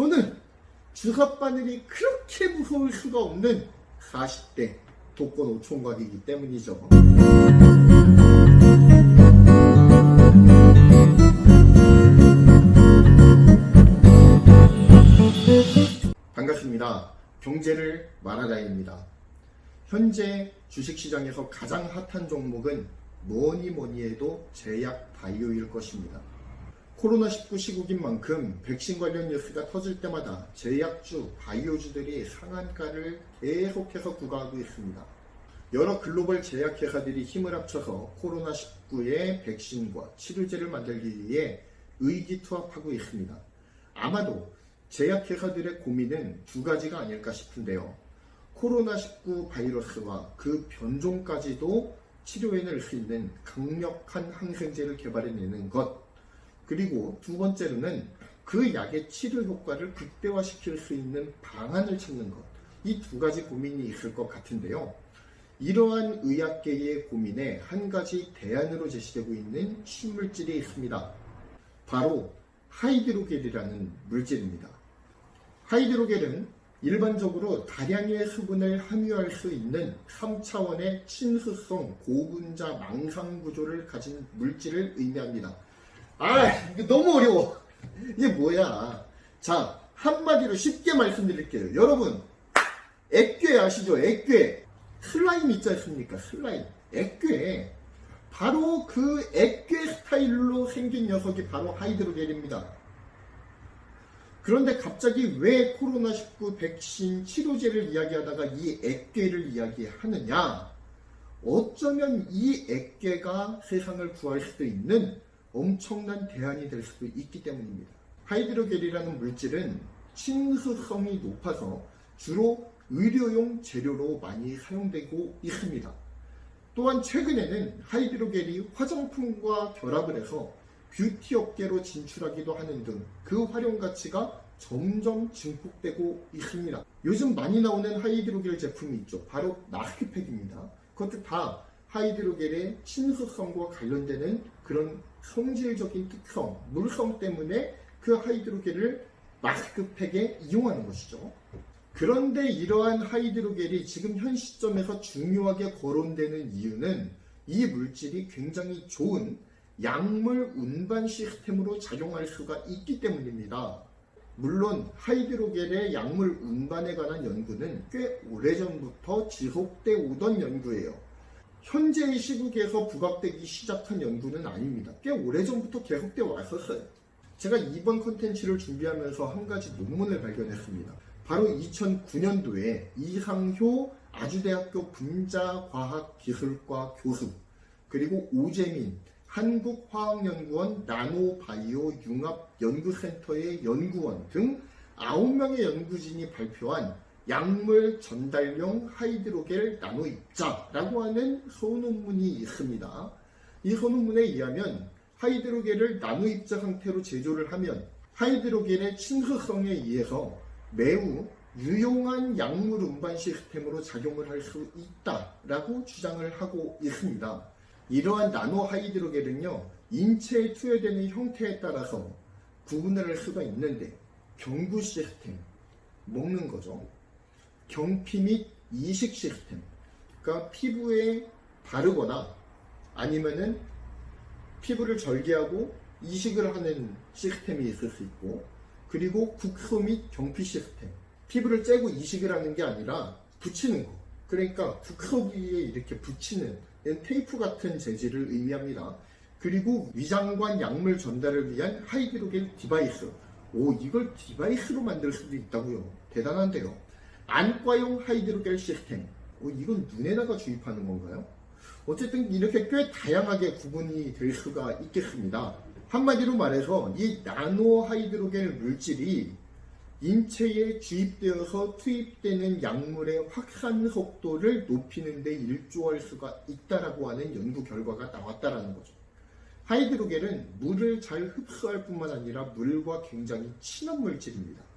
저는 주사바늘이 그렇게 무서울 수가 없는 40대 독거 노총각이기 때문이죠. 반갑습니다. 경제를 말하자입니다. 현재 주식시장에서 가장 핫한 종목은 뭐니 뭐니 해도 제약 바이오일 것입니다. 코로나19 시국인 만큼 백신 관련 뉴스가 터질 때마다 제약주, 바이오주들이 상한가를 계속해서 구가하고 있습니다. 여러 글로벌 제약회사들이 힘을 합쳐서 코로나19의 백신과 치료제를 만들기 위해 의기투합하고 있습니다. 아마도 제약회사들의 고민은 두 가지가 아닐까 싶은데요. 코로나19 바이러스와 그 변종까지도 넣을 수 있는 강력한 항생제를 개발해내는 것. 그리고 두 번째로는 그 약의 치료 효과를 극대화시킬 수 있는 방안을 찾는 것. 이 두 가지 고민이 있을 것 같은데요. 이러한 의학계의 고민에 한 가지 대안으로 제시되고 있는 신물질이 있습니다. 바로 하이드로겔이라는 물질입니다. 하이드로겔은 일반적으로 다량의 수분을 함유할 수 있는 3차원의 친수성 고분자 망상 구조를 가진 물질을 의미합니다. 아, 이거 너무 어려워. 이게 뭐야? 자, 한마디로 쉽게 말씀드릴게요. 여러분, 액괴 아시죠? 액괴. 슬라임 있지 않습니까? 슬라임. 액괴. 바로 그 액괴 스타일로 생긴 녀석이 바로 하이드로겔입니다. 그런데 갑자기 왜 코로나19 백신 치료제를 이야기하다가 이 액괴를 이야기하느냐? 어쩌면 이 액괴가 세상을 구할 수도 있는 엄청난 대안이 될 수도 있기 때문입니다. 하이드로겔이라는 물질은 친수성이 높아서 주로 의료용 재료로 많이 사용되고 있습니다. 또한 최근에는 하이드로겔이 화장품과 결합을 해서 뷰티 업계로 진출하기도 하는 등 그 활용 가치가 점점 증폭되고 있습니다. 요즘 많이 나오는 하이드로겔 제품이 있죠. 바로 마스크팩입니다. 그것도 다 하이드로겔의 친수성과 관련되는 그런 성질적인 특성, 물성 때문에 그 하이드로겔을 마스크팩에 이용하는 것이죠. 그런데 이러한 하이드로겔이 지금 현 시점에서 중요하게 거론되는 이유는 이 물질이 굉장히 좋은 약물 운반 시스템으로 작용할 수가 있기 때문입니다. 물론 하이드로겔의 약물 운반에 관한 연구는 꽤 오래전부터 지속돼 오던 연구예요. 현재의 시국에서 부각되기 시작한 연구는 아닙니다. 꽤 오래전부터 계속돼 왔었어요. 제가 이번 컨텐츠를 준비하면서 한 가지 논문을 발견했습니다. 바로 2009년도에 이상효 아주대학교 분자과학기술과 교수 그리고 오재민 한국화학연구원 나노바이오 융합연구센터의 연구원 등 9명의 연구진이 발표한 약물 전달용 하이드로겔 나노 입자라고 하는 소논문이 있습니다. 이 소논문에 의하면 하이드로겔을 나노 입자 상태로 제조를 하면 하이드로겔의 친수성에 의해서 매우 유용한 약물 운반 시스템으로 작용을 할 수 있다라고 주장을 하고 있습니다. 이러한 나노 하이드로겔은요, 인체에 투여되는 형태에 따라서 구분을 할 수가 있는데, 경구 시스템, 먹는 거죠. 경피 및 이식 시스템, 그러니까 피부에 바르거나 아니면은 피부를 절개하고 이식을 하는 시스템이 있을 수 있고, 그리고 국소 및 경피 시스템, 피부를 째고 이식을 하는 게 아니라 붙이는 거. 그러니까 국소 위에 이렇게 붙이는 테이프 같은 재질을 의미합니다. 그리고 위장관 약물 전달을 위한 하이드로겔 디바이스. 오, 이걸 디바이스로 만들 수도 있다고요. 대단한데요. 안과용 하이드로겔 시스템. 오, 이건 눈에다가 주입하는 건가요? 어쨌든 이렇게 꽤 다양하게 구분이 될 수가 있겠습니다. 한마디로 말해서 이 나노 하이드로겔 물질이 인체에 주입되어서 투입되는 약물의 확산 속도를 높이는 데 일조할 수가 있다라고 하는 연구 결과가 나왔다라는 거죠. 하이드로겔은 물을 잘 흡수할 뿐만 아니라 물과 굉장히 친한 물질입니다.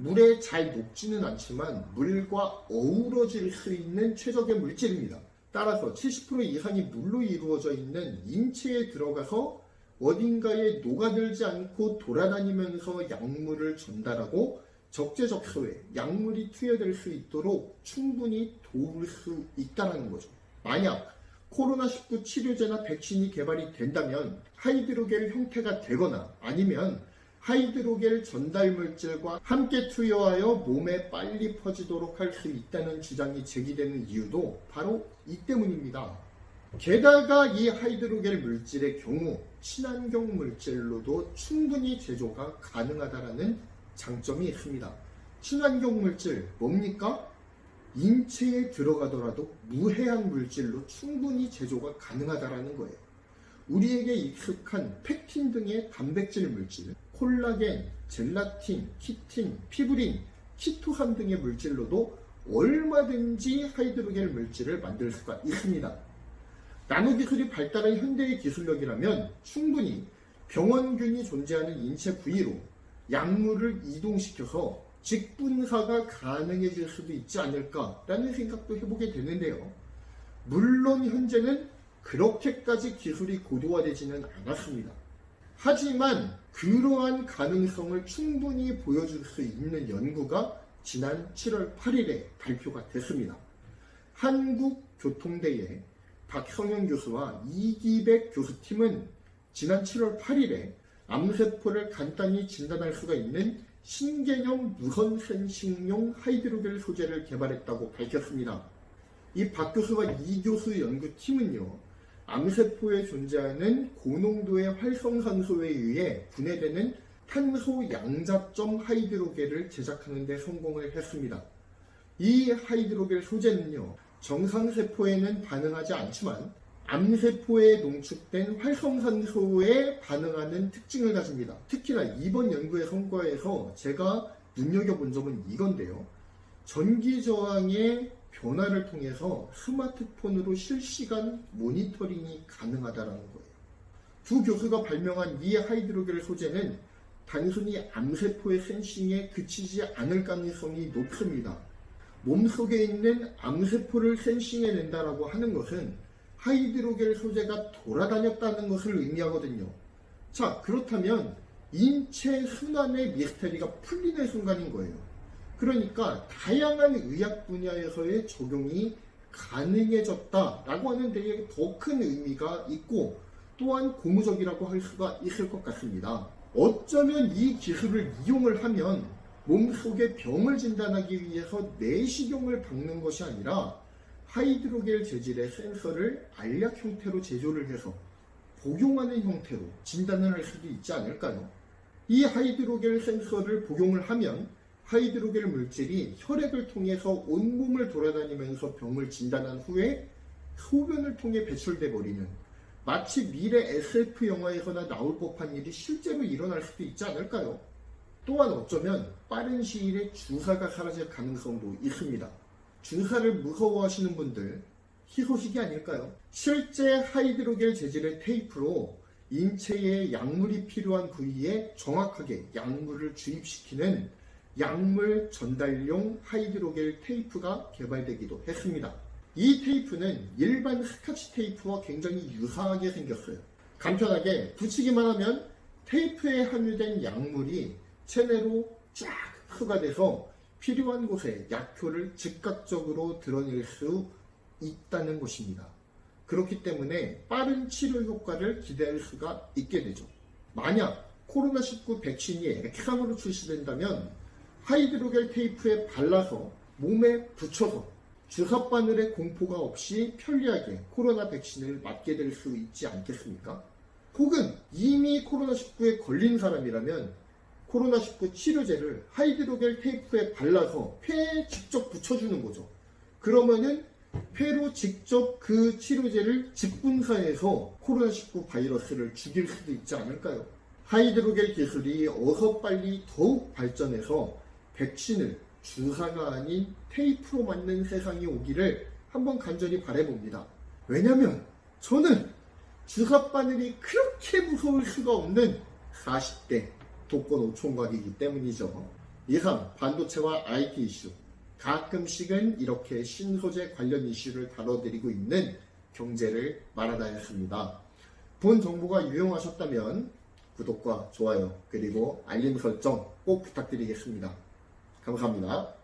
물에 잘 녹지는 않지만 물과 어우러질 수 있는 최적의 물질입니다. 따라서 70% 이상이 물로 이루어져 있는 인체에 들어가서 어딘가에 녹아들지 않고 돌아다니면서 약물을 전달하고 적재적소에 약물이 투여될 수 있도록 충분히 도울 수 있다는 거죠. 만약 코로나19 치료제나 백신이 개발이 된다면 하이드로겔 형태가 되거나 아니면 하이드로겔 전달 물질과 함께 투여하여 몸에 빨리 퍼지도록 할 수 있다는 주장이 제기되는 이유도 바로 이 때문입니다. 게다가 이 하이드로겔 물질의 경우 친환경 물질로도 충분히 제조가 가능하다는 장점이 있습니다. 친환경 물질 뭡니까? 인체에 들어가더라도 무해한 물질로 충분히 제조가 가능하다는 거예요. 우리에게 익숙한 팩틴 등의 단백질 물질, 콜라겐, 젤라틴, 키틴, 피브린, 키토산 등의 물질로도 얼마든지 하이드로겔 물질을 만들 수가 있습니다. 나노 기술이 발달한 현대의 기술력이라면 충분히 병원균이 존재하는 인체 부위로 약물을 이동시켜서 직분사가 가능해질 수도 있지 않을까라는 생각도 해보게 되는데요. 물론 현재는 그렇게까지 기술이 고도화되지는 않았습니다. 하지만 그러한 가능성을 충분히 보여줄 수 있는 연구가 지난 7월 8일에 발표가 됐습니다. 한국교통대의 박성현 교수와 이기백 교수팀은 지난 7월 8일에 암세포를 간단히 진단할 수가 있는 신개념 무선 센싱용 하이드로겔 소재를 개발했다고 밝혔습니다. 이 박 교수와 이 교수 연구팀은요, 암세포에 존재하는 고농도의 활성산소에 의해 분해되는 탄소 양자점 하이드로겔을 제작하는 데 성공을 했습니다. 이 하이드로겔 소재는요, 정상세포에는 반응하지 않지만 암세포에 농축된 활성산소에 반응하는 특징을 가집니다. 특히나 이번 연구의 성과에서 제가 눈여겨본 점은 이건데요. 전기 저항의 변화를 통해서 스마트폰으로 실시간 모니터링이 가능하다는 거예요. 두 교수가 발명한 이 하이드로겔 소재는 단순히 암세포의 센싱에 그치지 않을 가능성이 높습니다. 몸 속에 있는 암세포를 센싱해낸다라고 하는 것은 하이드로겔 소재가 돌아다녔다는 것을 의미하거든요. 자, 그렇다면 인체 순환의 미스테리가 풀리는 순간인 거예요. 그러니까 다양한 의학 분야에서의 적용이 가능해졌다라고 하는 데에 더 큰 의미가 있고 또한 고무적이라고 할 수가 있을 것 같습니다. 어쩌면 이 기술을 이용을 하면 몸속의 병을 진단하기 위해서 내시경을 박는 것이 아니라 하이드로겔 재질의 센서를 알약 형태로 제조를 해서 복용하는 형태로 진단을 할 수도 있지 않을까요? 이 하이드로겔 센서를 복용을 하면 하이드로겔 물질이 혈액을 통해서 온몸을 돌아다니면서 병을 진단한 후에 소변을 통해 배출돼 버리는 마치 미래 SF 영화에서나 나올 법한 일이 실제로 일어날 수도 있지 않을까요? 또한 어쩌면 빠른 시일에 주사가 사라질 가능성도 있습니다. 주사를 무서워하시는 분들 희소식이 아닐까요? 실제 하이드로겔 재질의 테이프로 인체에 약물이 필요한 부위에 정확하게 약물을 주입시키는 약물 전달용 하이드로겔 테이프가 개발되기도 했습니다. 이 테이프는 일반 스카치 테이프와 굉장히 유사하게 생겼어요. 간편하게 붙이기만 하면 테이프에 함유된 약물이 체내로 쫙 흡가 돼서 필요한 곳에 약효를 즉각적으로 드러낼 수 있다는 것입니다. 그렇기 때문에 빠른 치료 효과를 기대할 수가 있게 되죠. 만약 코로나19 백신이 액상으로 출시된다면 하이드로겔 테이프에 발라서 몸에 붙여서 주사 바늘의 공포가 없이 편리하게 코로나 백신을 맞게 될 수 있지 않겠습니까? 혹은 이미 코로나19에 걸린 사람이라면 코로나19 치료제를 하이드로겔 테이프에 발라서 폐에 직접 붙여주는 거죠. 그러면은 폐로 직접 그 치료제를 직분사해서 코로나19 바이러스를 죽일 수도 있지 않을까요? 하이드로겔 기술이 어서 빨리 더욱 발전해서 백신을 주사가 아닌 테이프로 맞는 세상이 오기를 한번 간절히 바래봅니다. 왜냐면 저는 주사 바늘이 그렇게 무서울 수가 없는 40대 독거 노총각이기 때문이죠. 이상 반도체와 IT 이슈 가끔씩은 이렇게 신소재 관련 이슈를 다뤄드리고 있는 경제를 말하다였습니다. 본 정보가 유용하셨다면 구독과 좋아요 그리고 알림 설정 꼭 부탁드리겠습니다. 감사합니다.